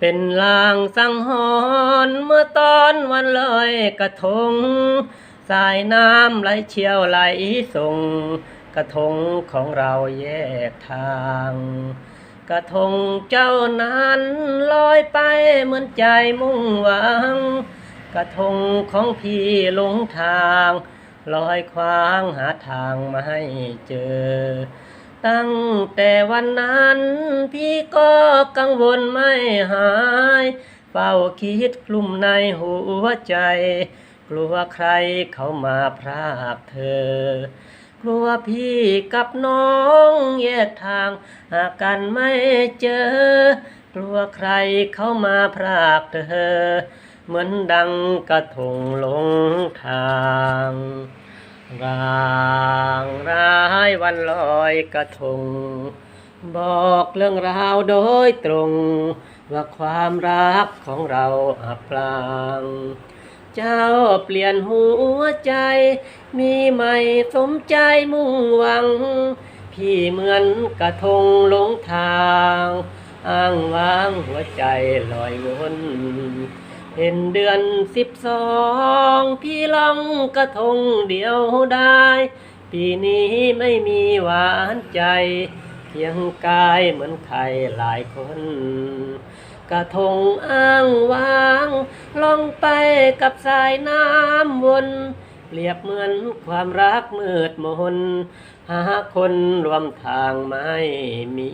เป็นลางสังหรณ์เมื่อตอนวันลอยกระทง สายน้ำไหลเชี่ยวไหลส่ง กระทงของเราแยกทาง กระทงเจ้านั้นลอยไปเหมือนใจมุ่งหวัง กระทงของพี่หลงทาง ลอยคว้างหาทางมาให้เจอ ตั้งแต่วันนั้นพี่ก็กังวลไม่หาย เฝ้าคิดกลุ่มในหัวใจ กลัวใครเขามาพรากเธอ กลัวพี่กับน้องแยกทางหากันไม่เจอ กลัวใครเขามาพรากเธอ เหมือนดังกระทงลงทาง รางรา ยวันลอยกระทง บอกเรื่องราวโดยตรง ว่าความรักของเราอับปางเจ้าเปลี่ยนหัวใจ มีใหม่สมใจมุ่งหวัง พี่เหมือนกระทงหลงทาง อ้างว้างหัวใจลอยวนเห็นเดือนสิบสอง พี่ลองกระทงเดียวได้ ปีนี้ไม่มีหวานใจ เพียงกายเหมือนใครหลายคน กระทงอ้างว้างลองไปกับสายน้ำวนเปรียบเหมือนความรักมืดมน หาคนรวมทางไม่มี